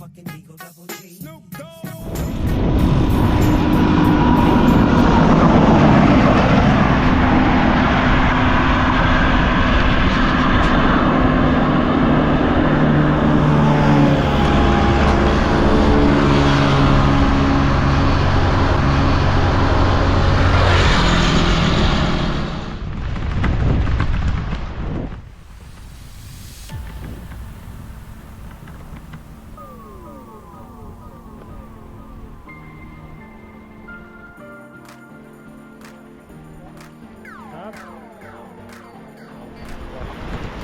motherfucking Eagle Double G.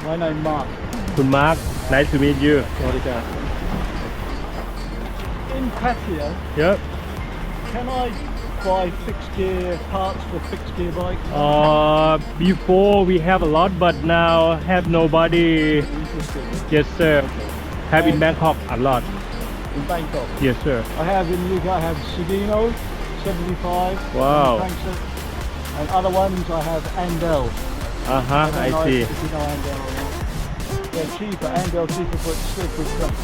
My name Mark. คุณมาร์ค nice to meet you What is that? In Patio, Yep can I buy fixed gear parts for fixed gear bikes? uh before we have a lot but now have nobody Interested yes sir have in Bangkok a lot in Bangkok. yes sir I have in UK. I have Sugino, 75. Wow. in Frankfurt. And other ones I have Andel. uh huh I know see If you know Andel or not. They're cheaper. Cheaper, but still good stuff.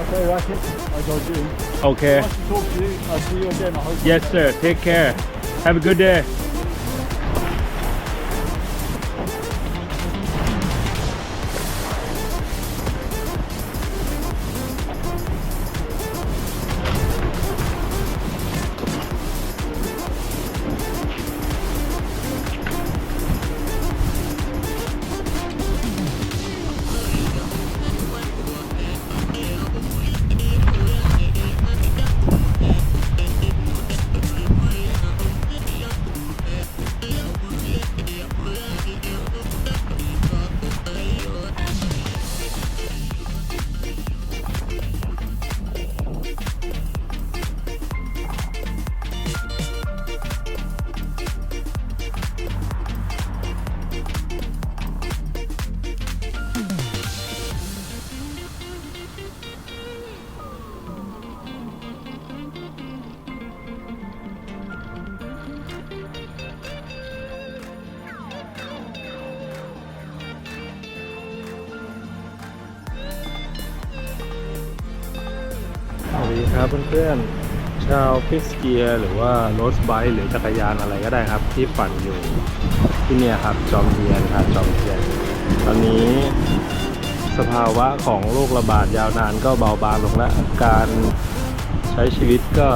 Okay, Racket. I got you. okay Nice to talk to you. I'll see you again. I hope. yes sir take care have a good day ดีครับเพื่อนๆ ชาวฟิสเกียร์หรือว่าโรสไบค์หรือจักรยานอะไรก็ได้ครับ ที่ปั่นอยู่ที่เนี่ยครับจอมเทียนครับจอมเทียน ตอนนี้สภาวะของโรคระบาดยาวนานก็เบาบางลงแล้วการใช้ชีวิตก็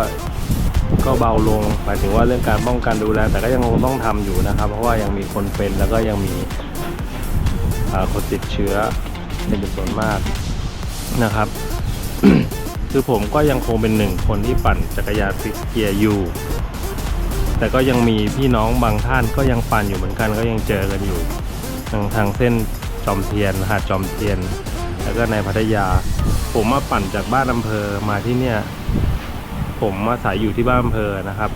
ก็เบาลงหมายถึงว่าเรื่องการป้องกันดูแล แต่ก็ยังคงต้องทำอยู่นะครับ เพราะว่ายังมีคนเป็นแล้วก็ยังมีคนติดเชื้อเป็นจำนวนมากนะครับ คือผมก็ยังคงเป็นหนึ่งคนที่ปั่นจักรยานฟิกเกียร์อยู่ แต่ก็ยังมีพี่น้องบางท่านก็ยังปั่นอยู่เหมือนกันก็ยังเจอกันอยู่ ทางทางเส้นจอมเทียนหาดจอมเทียน แล้วก็ในพัทยา ผมมาปั่นจากบ้านอำเภอมาที่เนี่ย ผมมาสายอยู่ที่บ้านอำเภอนะครับ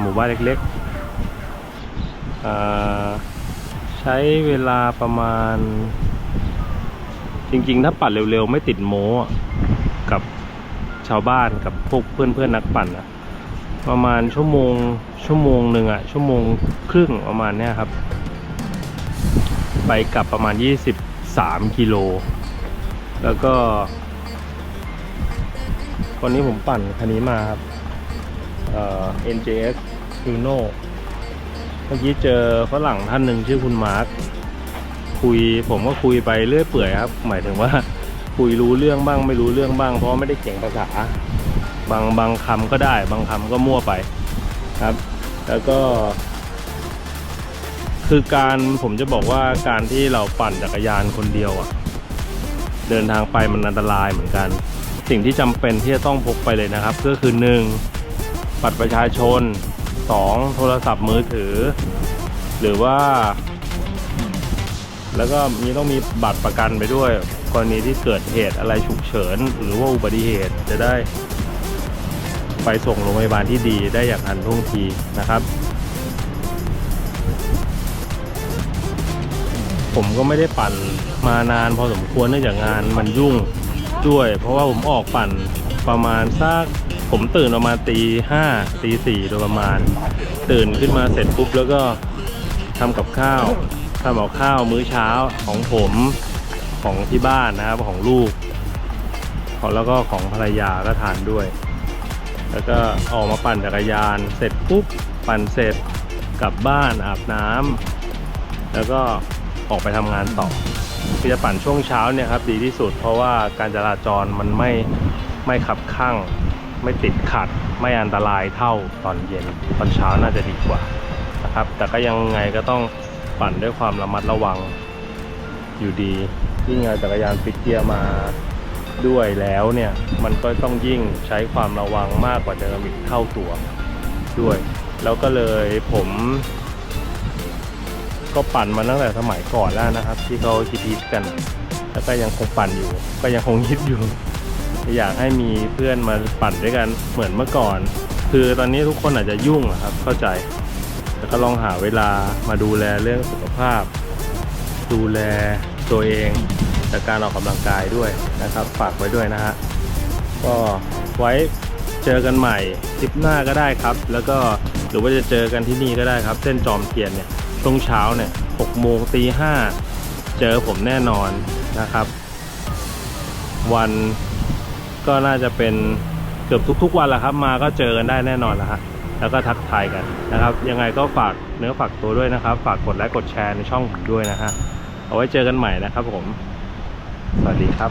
หมู่บ้านเล็กๆใช้เวลาประมาณ จริงๆ ถ้าปั่นเร็วๆ ไม่ติดโม้ กับชาวบ้านกับพวกเพื่อนๆนักปั่นอะประมาณชั่วโมงชั่วโมงหนึ่งอะชั่วโมงครึ่งประมาณเนี้ยครับ ไปกลับประมาณ 23กิโลแล้วก็วันนี้ผมปั่นคันนี้มาครับเอ่อ NJS Uno เมื่อกี้เจอฝรั่งท่านหนึ่งชื่อคุณมาร์คคุยผมก็คุยไปเรื่อยเปื่อยครับ หมายถึงว่า คุยรู้เรื่องบ้างไม่รู้เรื่องบ้าง เพราะไม่ได้เก่งภาษา บางบางคำก็ได้ บางคำก็มั่วไปครับ แล้วก็ คือการผมจะบอกว่าการที่เราปั่นจักรยานคนเดียวอะเดินทางไปมันอันตรายเหมือนกัน สิ่งที่จำเป็นที่จะต้องพกไปเลยนะครับ ก็คือหนึ่งบัตรประชาชนสองโทรศัพท์มือถือ หรือว่า แล้วก็มีต้องมีบัตรประกันไปด้วย กรณีที่เกิดเหตุอะไรฉุกเฉิน หรือว่าอุบัติเหตุจะได้ ไปส่งโรงพยาบาลที่ดีได้อย่างทันท่วงทีนะครับ ผมก็ไม่ได้ปั่นมานานพอสมควรเนื่องจากงานมันยุ่งด้วย เพราะว่าผมออกปั่นประมาณสักผมตื่นประมาณตีห้าตีสี่โดยประมาณ ตื่นขึ้นมาเสร็จปุ๊บแล้วก็ทำกับข้าว ทำกับข้าวมื้อเช้าของผมของที่บ้านนะครับของลูกแล้วก็ของภรรยาก็ทานด้วย แล้วก็ออกมาปั่นจักรยานเสร็จปุ๊บปั่นเสร็จกลับบ้านอาบน้ำแล้วก็ออกไปทำงานต่อคือจะปั่นช่วงเช้าเนี่ยครับดีที่สุด เพราะว่าการจราจรมันไม่ไม่ขับข้างไม่ติดขัด ไม่อันตรายเท่าตอนเย็นตอนเช้าน่าจะดีกว่านะครับ แต่ก็ยังไงก็ต้อง ปั่นด้วยความระมัดระวังอยู่ดี ยิ่งเอาจักรยานฟิกเกียร์มาด้วยแล้วเนี่ยมันก็ต้องยิ่งใช้ความระวังมากกว่าเดิมอีกเท่าตัวด้วย แล้วก็เลยผม ก็ปั่นมาตั้งแต่สมัยก่อนแล้วนะครับ ที่เขาคิดๆกัน แล้วก็ยังคงปั่นอยู่ ก็ยังคงฮิตอยู่ อยากให้มีเพื่อนมาปั่นด้วยกันเหมือนเมื่อก่อน คือตอนนี้ทุกคนอาจจะยุ่งอะครับเข้าใจ แต่ก็ลองหาเวลามาดูแลเรื่องสุขภาพ ดูแลตัวเองจากการออกกำลังกายด้วยนะครับ ฝากไว้ด้วยนะฮะก็ไว้เจอกันใหม่ทริปหน้าก็ได้ครับ แล้วก็หรือว่าจะเจอกันที่นี่ก็ได้ครับ เส้นจอมเทียนเนี่ยช่วงเช้าเนี่ยหกโมงตีห้าเจอผมแน่นอนนะครับ วันก็น่าจะเป็นเกือบทุกๆวันแหละครับ มาก็เจอกันได้แน่นอนแล้วฮะ แล้วก็ทักทายกันนะครับ ยังไงก็ฝากเนื้อฝากตัวด้วยนะครับ ฝากกดไลค์กดแชร์ในช่องผมด้วยนะฮะเอาไว้เจอกันใหม่นะครับผม สวัสดีครับ